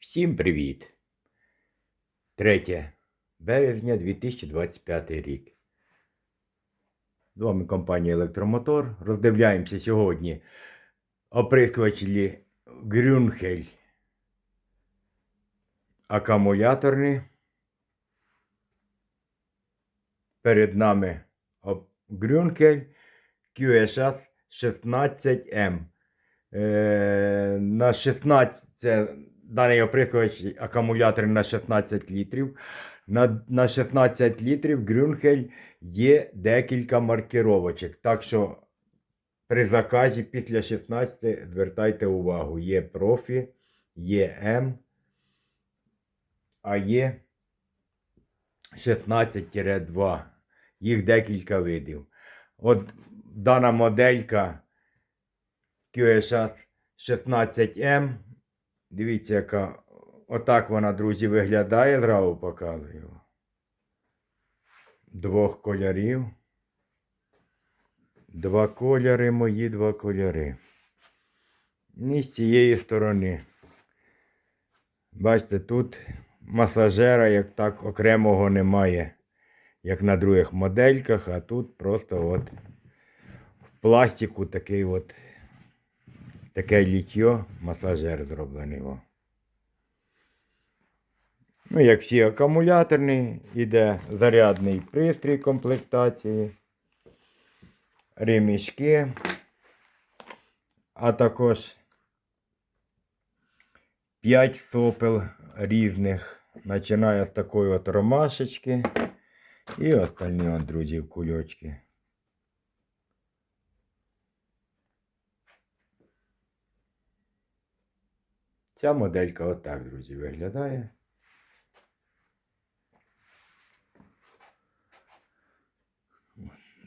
Всім привіт! 3 березня 2025 рік. З вами компанія Електромотор. Роздивляємося сьогодні оприскувачі Грюнхель акумуляторні. Перед нами Грюнхель QSS 16M. Е, на 16 це даний оприскувач акумулятор на 16 літрів. На, на 16 літрів Грюнхель є декілька маркировочок. Так що при заказі після 16 звертайте увагу. Є профі, є М, а є 16-2. Їх декілька видів. От дана моделька QSS 16M. Дивіться, яка отак вона, друзі, виглядає. Зразу показую. Двох кольорів. Два кольори, мої два кольори. І з цієї сторони. Бачите, тут масажера як так окремого немає, як на других модельках, а тут просто от в пластику такий от таке літьо, масажер зроблений. О. Ну, як всі акумуляторні, іде зарядний пристрій комплектації, ремішки, а також 5 сопел різних, починає з такої от ромашечки і остальні, друзі, кульочки. Ця моделька отак, друзі, виглядає.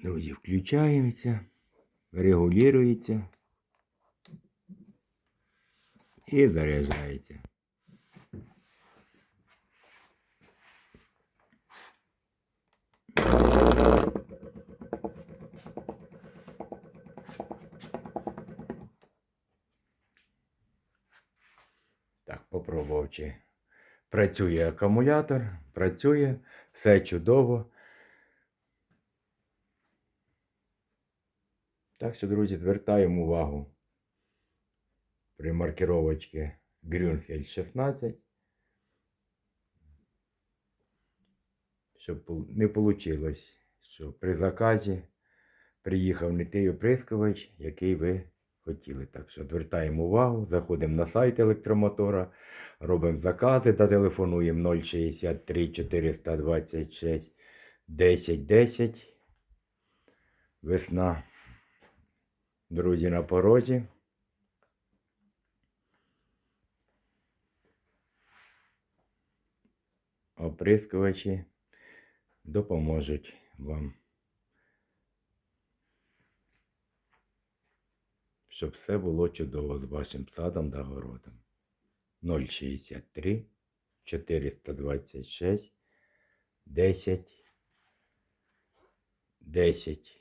Друзі, включаємося, регулюється і заряджається. Так, попробував працює акумулятор, працює, все чудово. Так що, друзі, звертаємо увагу. При маркировочці Grünfeld 16, щоб не вийшло, що при заказі приїхав не той оприскувач, який ви хотіли. Так що звертаємо увагу, заходимо на сайт електромотора, робимо закази та телефонуємо 063 426 10 10. Весна. Друзі на порозі. Оприскувачі допоможуть вам. Щоб все було чудово з вашим садом та городом. 063 426 10 10